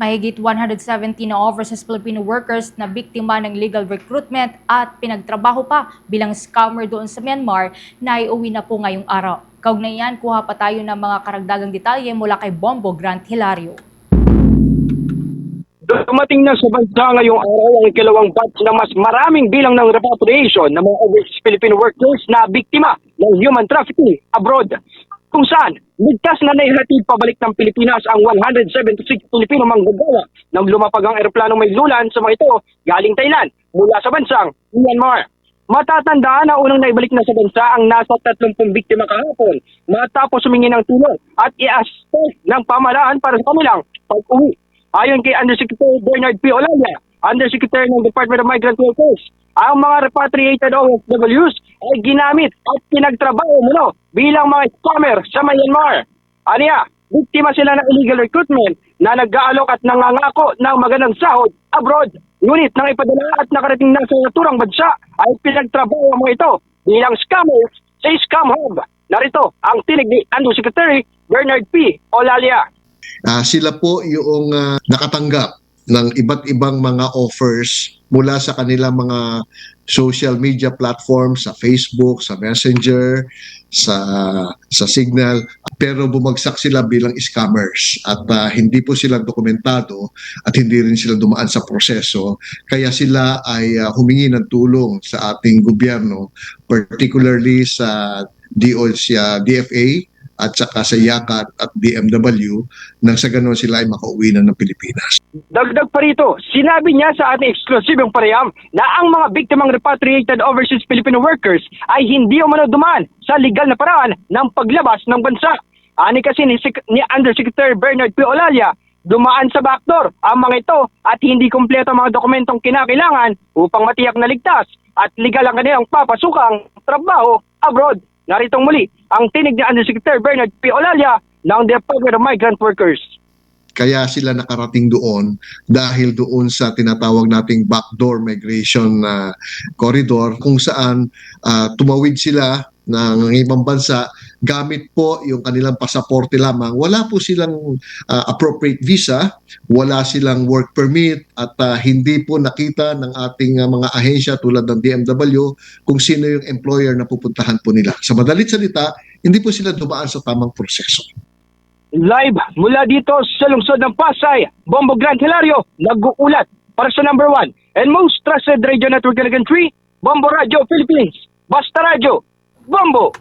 Mahigit 170 na overseas Filipino workers na biktima ng legal recruitment at pinagtrabaho pa bilang scammer doon sa Myanmar na iuwi na po ngayong araw. Kaugnay yan, kuha pa tayo ng mga karagdagang detalye mula kay Bombo Grant Hilario. Dumating na sa bansa ngayong araw ang ikalawang batch na mas maraming bilang ng repatriation ng mga overseas Filipino workers na biktima ng human trafficking abroad. Kung saan, ligtas na naihatid pabalik ng Pilipinas ang 176 Pilipino manggagawa nang lumapag ang eroplanong may lulan sa mga ito galing Thailand mula sa bansang Myanmar. Matatandaan na unang naibalik na sa bansa ang nasa 30 biktima kahapon matapos humingi ng tulong at i-assist ng pamahalaan para sa kanilang pag-uwi. Ayon kay Undersecretary Bernard P. Olaya, Undersecretary ng Department of Migrant Workers, ang mga repatriated OFWs ay ginamit at pinagtrabaho muno bilang mga scammer sa Myanmar. Aniya, biktima sila ng illegal recruitment na nag-aalok at nangangako ng magandang sahod abroad. Ngunit nang ipadala at nakarating na sa naturang bansa ay pinagtrabaho mga ito bilang scammers sa Scam Hub. Narito ang tinig ni Undersecretary Bernard P. Olalia. Ah, sila po yung ah, nakatanggap ng iba't ibang mga offers mula sa kanilang mga social media platforms sa Facebook, sa Messenger, sa sa Signal. Pero bumagsak sila bilang scammers at ah, hindi po sila dokumentado at hindi rin sila dumaan sa proseso. Kaya sila ay ah, humingi ng tulong sa ating gobyerno particularly sa DO sa DFA at saka sa YAKAT at DMW nang sa ganon sila ay makauwi na ng Pilipinas. Dagdag pa rito, sinabi niya sa ating eksklusibong pareham na ang mga biktimang repatriated overseas Filipino workers ay hindi umano dumaan sa legal na paraan ng paglabas ng bansa. Ani kasi ni, Sec- ni Undersecretary Bernard P. Olalia, dumaan sa backdoor ang mga ito at hindi kumpleto ang mga dokumentong kinakailangan upang matiyak na ligtas at legal ang kanilang papasukang trabaho abroad. Naritong muli ang tinig ni Undersecretary Bernard P. Olalia ng Department of Migrant Workers. Kaya sila nakarating doon dahil doon sa tinatawag nating backdoor migration na corridor kung saan ah, tumawid sila ng ibang bansa gamit po yung kanilang pasaporte lamang. Wala po silang ah, appropriate visa, wala silang work permit at ah, hindi po nakita ng ating ah, mga ahensya tulad ng DMW kung sino yung employer na pupuntahan po nila. Sa madalit salita, hindi po sila dumaan sa tamang proseso. Live mula dito sa lungsod ng Pasay, Bombo Grand Hilario, nag-uulat para sa number one and most trusted radio network in the country, Bombo Radio Philippines. Basta Radio, Bombo!